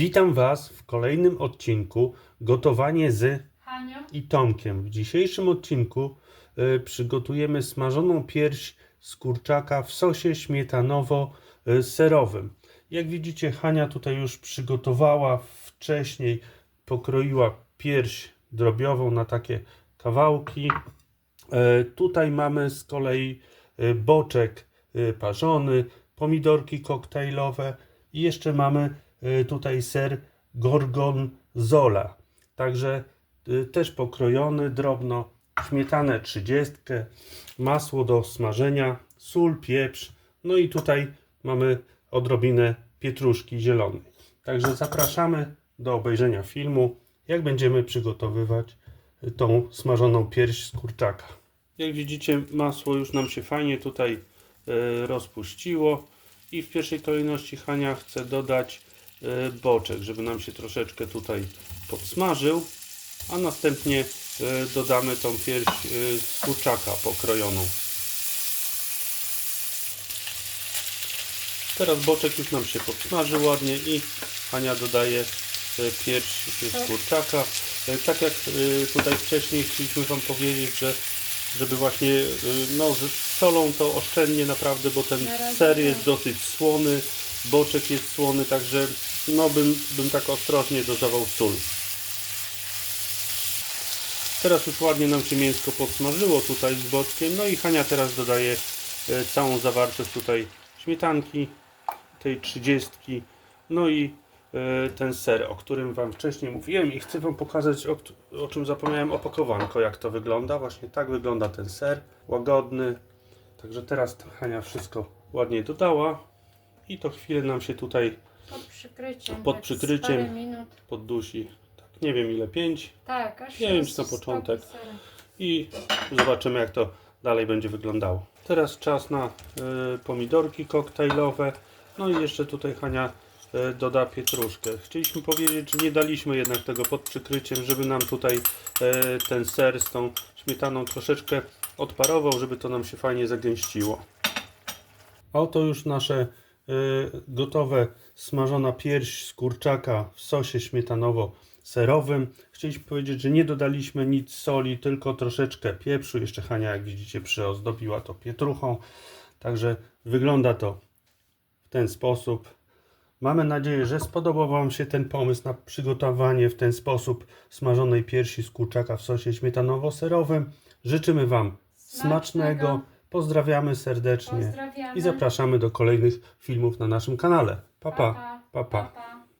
Witam Was w kolejnym odcinku Gotowanie z Hanią? i Tomkiem. W dzisiejszym odcinku y, przygotujemy smażoną pierś z kurczaka w sosie śmietanowo-serowym. Jak widzicie, Hania tutaj już przygotowała wcześniej, pokroiła pierś drobiową na takie kawałki. E, Tutaj mamy z kolei e, boczek e, parzony, pomidorki koktajlowe i jeszcze mamy tutaj ser gorgonzola. Także e, też pokrojony drobno, śmietanę 30, masło do smażenia, sól, pieprz, no i tutaj mamy odrobinę pietruszki zielonej. Także zapraszamy do obejrzenia filmu, jak będziemy przygotowywać e, tą smażoną pierś z kurczaka. Jak widzicie, masło już nam się fajnie tutaj rozpuściło i w pierwszej kolejności Hania chce dodać boczek, żeby nam się troszeczkę tutaj podsmażył, a następnie e, dodamy tą pierś e, z kurczaka pokrojoną. Teraz boczek już nam się podsmażył ładnie i Hania dodaje e, pierś z kurczaka. E, Tak jak e, tutaj wcześniej chcieliśmy Wam powiedzieć, że żeby właśnie e, no, z solą to oszczędnie naprawdę, bo ten ser jest dosyć słony, boczek jest słony, także no bym, bym tak ostrożnie dodawał sól. Teraz już ładnie nam się mięsko podsmażyło tutaj z boczkiem. No i Hania teraz dodaje e, całą zawartość tutaj śmietanki, tej trzydziestki, no i e, ten ser, o którym Wam wcześniej mówiłem i chcę Wam pokazać, o, o czym zapomniałem, opakowanko, jak to wygląda. Właśnie tak wygląda ten ser, łagodny. Także teraz Hania wszystko ładnie dodała i to chwilę nam się tutaj Pod przykryciem. Pod tak przykryciem. minut. poddusi. Tak, nie wiem ile, 5 Tak, aż Nie wiem, czy na stopi początek. i zobaczymy jak to dalej będzie wyglądało. Teraz czas na y, pomidorki koktajlowe. No i jeszcze tutaj Hania y, doda pietruszkę. Chcieliśmy powiedzieć, że nie daliśmy jednak tego pod przykryciem, żeby nam tutaj y, ten ser z tą śmietaną troszeczkę odparował, żeby to nam się fajnie zagęściło. Oto już nasze gotowe smażona pierś z kurczaka w sosie śmietanowo-serowym. Chcieliśmy powiedzieć, że nie dodaliśmy nic soli, tylko troszeczkę pieprzu. Jeszcze Hania, jak widzicie, przyozdobiła to pietruchą. Także wygląda to w ten sposób. Mamy nadzieję, że spodobał Wam się ten pomysł na przygotowanie w ten sposób smażonej piersi z kurczaka w sosie śmietanowo-serowym. Życzymy Wam smacznego. Smacznego. Pozdrawiamy serdecznie Pozdrawiamy. i zapraszamy do kolejnych filmów na naszym kanale. Pa pa. Pa, pa, pa. pa.